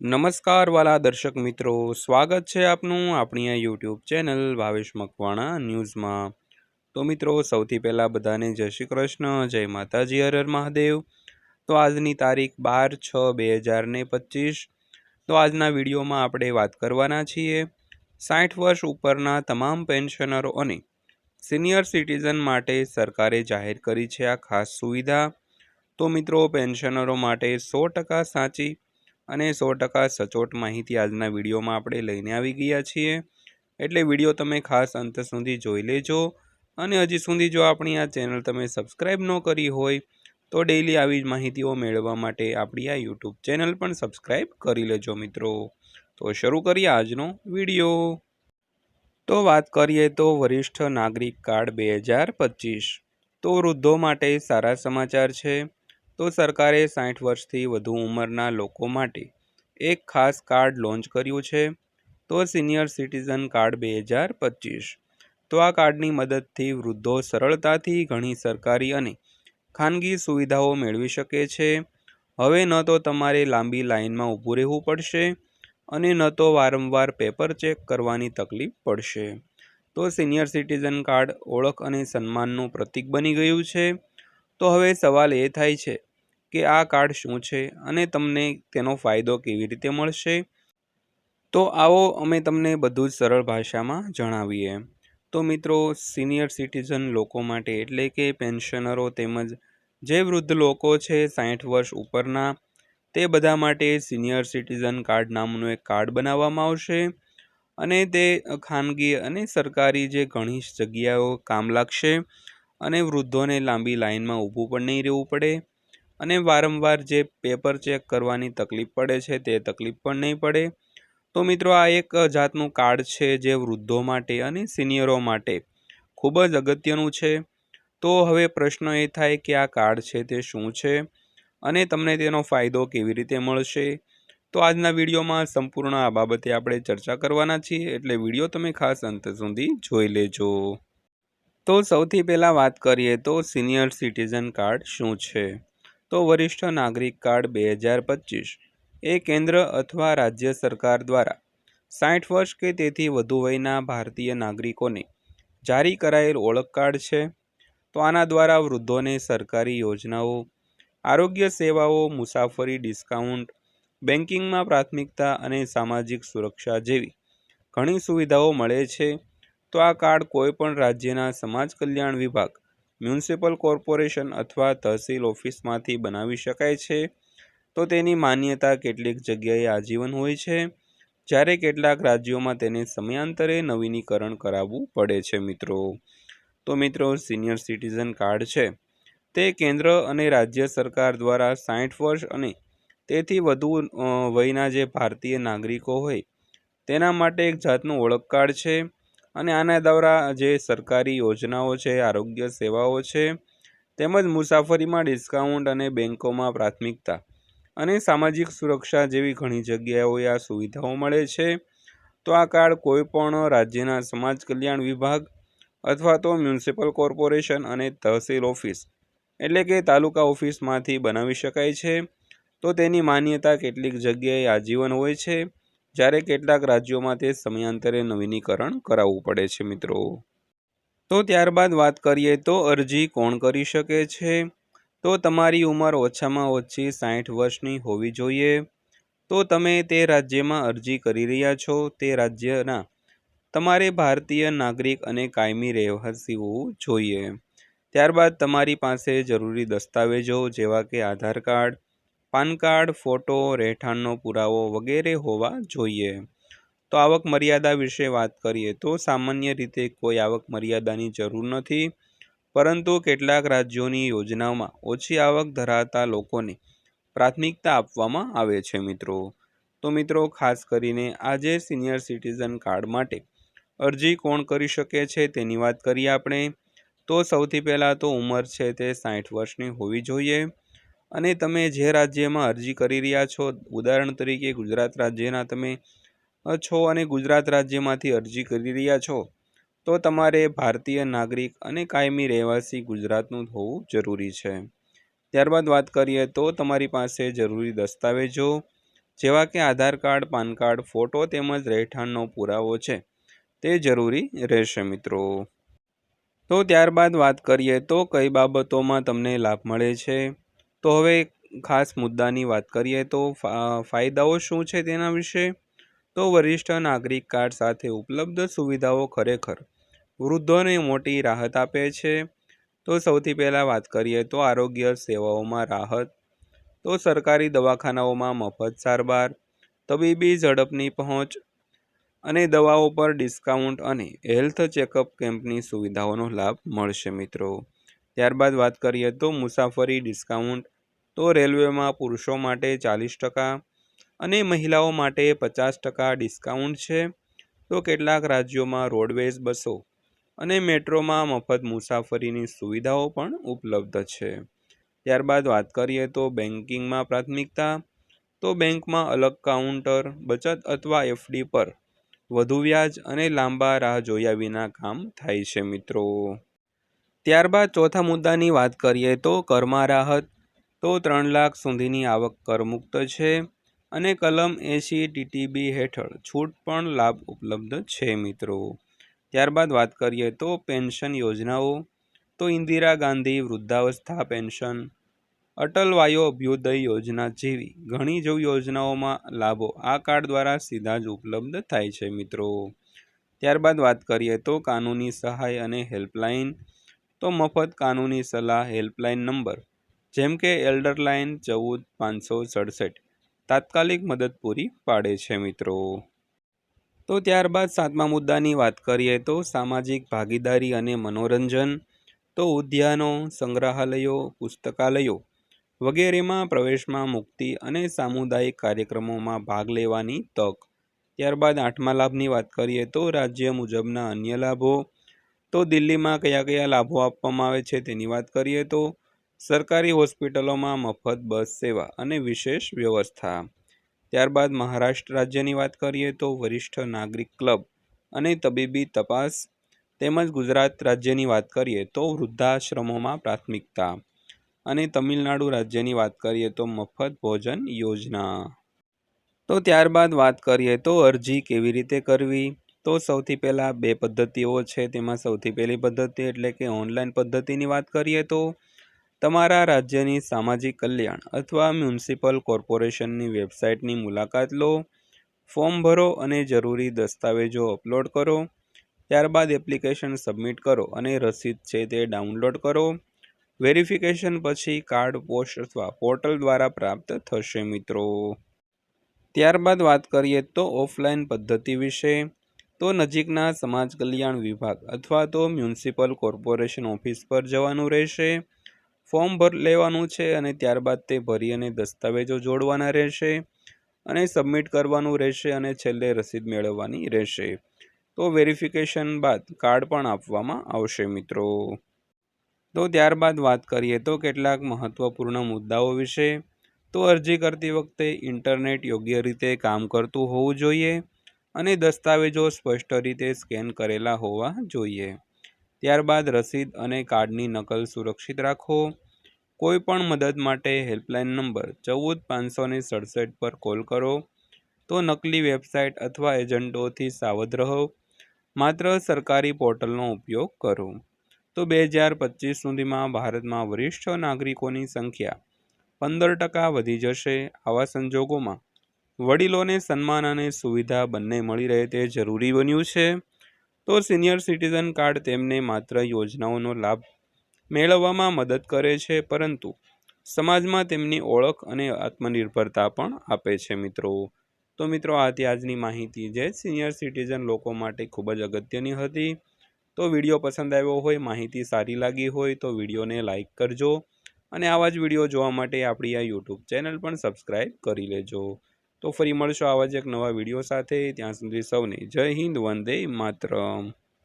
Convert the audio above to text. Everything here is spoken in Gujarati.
નમસ્કાર વાલા દર્શક મિત્રો, સ્વાગત છે આપનું આપણી આ યુટ્યુબ ચેનલ ભાવેશ મકવાણા ન્યૂઝમાં. તો મિત્રો, સૌથી પહેલાં બધાને જય શ્રી કૃષ્ણ, જય માતાજી, હર હર મહાદેવ. તો આજની તારીખ બાર છ બે હજાર ને પચીસ. તો આજના વિડીયોમાં આપણે વાત કરવાના છીએ સાઠ વર્ષ ઉપરના તમામ પેન્શનરો અને સિનિયર સિટીઝન માટે સરકારે જાહેર કરી છે આ ખાસ સુવિધા. તો મિત્રો, પેન્શનરો માટે સો ટકા સાચી અને સો ટકા સચોટ માહિતી આજના વિડીયોમાં આપણે લઈને આવી ગયા છીએ. એટલે વીડિયો તમે ખાસ અંત સુધી જોઈ લેજો અને હજી સુધી જો આપણી આ ચેનલ તમે સબસ્ક્રાઈબ ન કરી હોય તો ડેઈલી આવી જ માહિતીઓ મેળવવા માટે આપણી આ યુટ્યુબ ચેનલ પણ સબસ્ક્રાઈબ કરી લેજો મિત્રો. તો શરૂ કરીએ આજનો વીડિયો. તો વાત કરીએ તો વરિષ્ઠ નાગરિક કાર્ડ બે હજાર પચીસ. તો વૃદ્ધો માટે સારા સમાચાર છે. તો સરકારે સાઠ વર્ષથી વધુ ઉંમરના લોકો માટે એક ખાસ કાર્ડ લોન્ચ કર્યું છે. તો સિનિયર સિટીઝન કાર્ડ બે હજાર પચીસ. તો આ કાર્ડની મદદથી વૃદ્ધો સરળતાથી ઘણી સરકારી અને ખાનગી સુવિધાઓ મેળવી શકે છે. હવે ન તો તમારે લાંબી લાઇનમાં ઊભું રહેવું પડશે અને ન તો વારંવાર પેપર ચેક કરવાની તકલીફ પડશે. તો સિનિયર સિટીઝન કાર્ડ ઓળખ અને સન્માનનું પ્રતીક બની ગયું છે. તો હવે સવાલ એ થાય છે કે આ કાર્ડ શું છે અને તમને તેનો ફાયદો કેવી રીતે મળશે? તો આવો અમે તમને બધું જ સરળ ભાષામાં જણાવીએ. તો મિત્રો, સિનિયર સિટીઝન લોકો માટે એટલે કે પેન્શનરો તેમજ જે વૃદ્ધ લોકો છે સાઠ વર્ષ ઉપરના, તે બધા માટે સિનિયર સિટીઝન કાર્ડ નામનું એક કાર્ડ બનાવવામાં આવશે અને તે ખાનગી અને સરકારી જે ઘણી જગ્યાઓ કામ લાગશે અને વૃદ્ધોને લાંબી લાઇનમાં ઊભું પણ નહીં રહેવું પડે. અને વારંવાર જે પેપર ચેક કરવાની તકલીફ પડે છે તે તકલીફ પણ નહીં પડે. તો મિત્રો, આ એક જાતનું કાર્ડ છે જે વૃદ્ધો માટે અને સિનિયરો માટે ખૂબ જ અગત્યનું છે. તો હવે પ્રશ્ન એ થાય કે આ કાર્ડ છે તે શું છે અને તમને તેનો ફાયદો કેવી રીતે મળશે? તો આજના વિડીયોમાં સંપૂર્ણ આ બાબતે આપણે ચર્ચા કરવાના છીએ, એટલે વીડિયો તમે ખાસ અંત સુધી જોઈ લેજો. તો સૌથી પહેલાં વાત કરીએ તો સિનિયર સિટીઝન કાર્ડ શું છે? તો વરિષ્ઠ નાગરિક કાર્ડ બે હજાર પચીસ. એ કેન્દ્ર અથવા રાજ્ય સરકાર દ્વારા સાઠ વર્ષ કે તેથી વધુ વયના ભારતીય નાગરિકોને જારી કરાયેલ ઓળખ કાર્ડ છે. તો આના દ્વારા વૃદ્ધોને સરકારી યોજનાઓ, આરોગ્ય સેવાઓ, મુસાફરી ડિસ્કાઉન્ટ બેન્કિંગમાં પ્રાથમિકતા અને સામાજિક સુરક્ષા જેવી ઘણી સુવિધાઓ મળે છે. તો આ કાર્ડ કોઈપણ રાજ્યના સમાજ કલ્યાણ વિભાગ મ્યુનિસિપલ કોર્પોરેશન અથવા તહસીલ ઓફિસમાંથી બનાવી શકાય છે, તો તેની માન્યતા કેટલીક જગ્યાએ આજીવન હોય છે, જ્યારે કેટલાક રાજ્યોમાં તેને સમયાંતરે નવીનીકરણ કરાવવું પડે છે મિત્રો. તો મિત્રો, સિનિયર સિટીઝન કાર્ડ છે. તે કેન્દ્ર અને રાજ્ય સરકાર દ્વારા સાઠ વર્ષ અને તેથી વધુ વયના જે ભારતીય નાગરિકો હોય, તેના માટે એક જાતનું ઓળખ કાર્ડ છે. અને આના દ્વારા જે સરકારી યોજનાઓ છે, આરોગ્ય સેવાઓ છે, તેમજ મુસાફરીમાં ડિસ્કાઉન્ટ અને બેંકોમાં પ્રાથમિકતા અને સામાજિક સુરક્ષા જેવી ઘણી જગ્યાઓએ આ સુવિધાઓ મળે છે. તો આ કાર્ડ કોઈપણ રાજ્યના સમાજ કલ્યાણ વિભાગ અથવા તો મ્યુનિસિપલ કોર્પોરેશન અને તહસીલ ઓફિસ, એટલે કે તાલુકા ઓફિસમાંથી બનાવી શકાય છે. તો તેની માન્યતા કેટલીક જગ્યાએ આજીવન હોય છે. જ્યારે કેટલાક રાજ્યોમાં તે સમયાંતરે નવીનીકરણ કરાવવું પડે છે, મિત્રો. તો ત્યારબાદ વાત કરીએ તો અરજી કોણ કરી શકે છે? તો તમારી ઉંમર ઓછામાં ઓછી સાઠ વર્ષની હોવી જોઈએ. તો તમે તે રાજ્યમાં અરજી કરી રહ્યા છો? તે રાજ્યના તમારે ભારતીય નાગરિક અને કાયમી રહેવાસી હોવું જોઈએ. ત્યારબાદ તમારી પાસે જરૂરી દસ્તાવેજો જેવા કે Aadhaar card PAN card, photo, રહેઠાણનો પુરાવો વગેરે હોવા જોઈએ. તો આવક મર્યાદા વિશે વાત કરીએ તો સામાન્ય રીતે કોઈ આવક મર્યાદાની જરૂર નથી, પરંતુ કેટલાક રાજ્યોની યોજનામાં ઓછી આવક ધરાવતા લોકોને પ્રાથમિકતા આપવામાં આવે છે મિત્રો. તો મિત્રો, ખાસ કરીને આજે સિનિયર સિટીઝન કાર્ડ માટે અરજી કોણ કરી શકે છે તેની વાત કરીએ આપણે. તો સૌથી પહેલાં તો ઉંમર છે તે સાઠ વર્ષની હોવી જોઈએ. અને તમે જે રાજ્યમાં અરજી કરી રહ્યા છો, ઉદાહરણ તરીકે ગુજરાત રાજ્યના તમે છો અને ગુજરાત રાજ્યમાંથી અરજી કરી રહ્યા છો, તો તમારે ભારતીય નાગરિક અને કાયમી રહેવાસી ગુજરાતનું હોવું જરૂરી છે. ત્યારબાદ વાત કરીએ તો તમારી પાસે જરૂરી દસ્તાવેજો, જેવા કે Aadhaar card, PAN card, photo તેમજ રહેઠાણનો પુરાવો છે. તે જરૂરી રહેશે મિત્રો. તો ત્યારબાદ વાત કરીએ તો કઈ બાબતોમાં તમને લાભ મળે છે? તો હવે ખાસ મુદ્દાની વાત કરીએ તો ફાયદાઓ શું છે તેના વિશે? તો વરિષ્ઠ નાગરિક કાર્ડ સાથે ઉપલબ્ધ સુવિધાઓ ખરેખર વૃદ્ધોને મોટી રાહત આપે છે. તો સૌથી પહેલાં વાત કરીએ તો આરોગ્ય સેવાઓમાં રાહત. તો સરકારી દવાખાનાઓમાં મફત સારવાર, તબીબી ઝડપની પહોંચ અને દવાઓ પર ડિસ્કાઉન્ટ અને હેલ્થ ચેકઅપ કેમ્પની સુવિધાઓનો લાભ મળશે મિત્રો. ત્યારબાદ વાત કરીએ તો મુસાફરી ડિસ્કાઉન્ટ. તો રેલવેમાં પુરુષો માટે ચાલીસ ટકા અને મહિલાઓ માટે પચાસ ટકા ડિસ્કાઉન્ટ છે. તો કેટલાક રાજ્યોમાં રોડવેઝ બસો અને મેટ્રોમાં મફત મુસાફરીની સુવિધાઓ પણ ઉપલબ્ધ છે. ત્યારબાદ વાત કરીએ તો બેન્કિંગમાં પ્રાથમિકતા. તો બેંકમાં અલગ કાઉન્ટર, બચત અથવા એફડી પર વધુ વ્યાજ અને લાંબા રાહ જોયા વિના કામ થાય છે મિત્રો. ત્યારબાદ ચોથા મુદ્દાની વાત કરીએ તો કરમાં રાહત. તો ત્રણ લાખ સુધીની આવક કરમુક્ત છે અને કલમ એસી ટીટીબી હેઠળ છૂટ પણ લાભ ઉપલબ્ધ છે મિત્રો. ત્યારબાદ વાત કરીએ તો પેન્શન યોજનાઓ. તો ઇન્દિરા ગાંધી વૃદ્ધાવસ્થા પેન્શન. અટલ વાયો અભ્યુદય યોજના જેવી ઘણી જેવી યોજનાઓમાં લાભો આ કાર્ડ દ્વારા સીધા જ ઉપલબ્ધ થાય છે મિત્રો. ત્યારબાદ વાત કરીએ તો કાનૂની સહાય અને હેલ્પલાઇન. તો મફત કાનૂની સલાહ હેલ્પલાઇન નંબર, જેમ કે એલ્ડરલાઇન ચૌદ પાંચસો સડસઠ, તાત્કાલિક મદદ પૂરી પાડે છે મિત્રો. તો ત્યારબાદ સાતમા મુદ્દાની વાત કરીએ તો સામાજિક ભાગીદારી અને મનોરંજન, તો ઉદ્યાનો, સંગ્રહાલયો, પુસ્તકાલયો વગેરેમાં પ્રવેશમાં મુક્તિ અને સામુદાયિક કાર્યક્રમોમાં ભાગ લેવાની તક. ત્યારબાદ આઠમા લાભની વાત કરીએ તો રાજ્ય મુજબના અન્ય લાભો તો દિલ્હીમાં કયા કયા લાભો આપવામાં આવે છે તેની વાત કરીએ તો સરકારી હોસ્પિટલોમાં મફત બસ સેવા અને વિશેષ વ્યવસ્થા. ત્યારબાદ મહારાષ્ટ્ર રાજ્યની વાત કરીએ તો વરિષ્ઠ નાગરિક ક્લબ અને તબીબી તપાસ તેમજ ગુજરાત રાજ્યની વાત કરીએ તો વૃદ્ધાશ્રમોમાં પ્રાથમિકતા અને તમિલનાડુ રાજ્યની વાત કરીએ તો મફત ભોજન યોજના. તો ત્યારબાદ વાત કરીએ તો અરજી કેવી રીતે કરવી? તો સૌથી પહેલાં બે પદ્ધતિઓ છે તેમાં સૌથી પહેલી પદ્ધતિ એટલે કે ઓનલાઈન પદ્ધતિની વાત કરીએ તો તમારા રાજ્યની સામાજિક કલ્યાણ અથવા મ્યુનિસિપલ કોર્પોરેશનની વેબસાઇટની મુલાકાત લો, ફોર્મ ભરો અને જરૂરી દસ્તાવેજો અપલોડ કરો. ત્યારબાદ એપ્લિકેશન સબમિટ કરો અને રસીદ છે તે ડાઉનલોડ કરો. વેરિફિકેશન પછી કાર્ડ, પોસ્ટ અથવા પોર્ટલ દ્વારા પ્રાપ્ત થશે મિત્રો. ત્યારબાદ વાત કરીએ તો ઓફલાઈન પદ્ધતિ વિશે. તો નજીકના સમાજ કલ્યાણ વિભાગ અથવા તો મ્યુનિસિપલ કોર્પોરેશન ઓફિસ પર જવાનું રહેશે. ફોર્મ ભર લેવાનું છે અને ત્યારબાદ તે ભરી અને દસ્તાવેજો જોડવાના રહેશે અને સબમિટ કરવાનું રહેશે અને છેલ્લે રસીદ મેળવવાની રહેશે. તો વેરિફિકેશન બાદ કાર્ડ પણ આપવામાં આવશે મિત્રો. તો ત્યારબાદ વાત કરીએ તો કેટલાક મહત્ત્વપૂર્ણ મુદ્દાઓ વિશે. તો અરજી કરતી વખતે ઇન્ટરનેટ યોગ્ય રીતે કામ કરતું હોવું જોઈએ. અને દસ્તાવેજો સ્પષ્ટ રીતે સ્કેન કરેલા હોવા જોઈએ. ત્યારબાદ રસીદ અને કાર્ડની નકલ સુરક્ષિત રાખો. કોઈ પણ મદદ માટે હેલ્પલાઇન નંબર ચૌદ પાંચસો ને સડસઠ પર કોલ કરો. તો નકલી વેબસાઇટ અથવા એજન્ટોથી સાવધ રહો. માત્ર સરકારી પોર્ટલનો ઉપયોગ કરો. તો બે હજાર પચીસ સુધીમાં ભારતમાં વરિષ્ઠ નાગરિકોની સંખ્યા પંદર ટકા વધી જશે. આવા સંજોગોમાં વડીલોને સન્માન અને સુવિધા બંને મળી રહે તે જરૂરી બન્યું છે. તો સિનિયર સિટીઝન કાર્ડ તેમને માત્ર યોજનાઓનો લાભ મેળવવામાં મદદ કરે છે, પરંતુ સમાજમાં તેમની ઓળખ અને આત્મનિર્ભરતા પણ આપે છે મિત્રો. તો મિત્રો આથી આજની માહિતી. જે સિનિયર સિટીઝન લોકો માટે ખૂબ જ અગત્યની હતી. તો વીડિયો પસંદ આવ્યો હોય, માહિતી સારી લાગી હોય, તો વિડીયોને લાઇક કરજો અને આવા જ વીડિયો જોવા માટે આપણી આ યુટ્યુબ ચેનલ પણ સબસ્ક્રાઈબ કરી લેજો. તો ફરી મળશો આવા જ એક નવા વીડિયો સાથે. ત્યાં સુધી સૌને જય હિન્દ, વંદે માતરમ.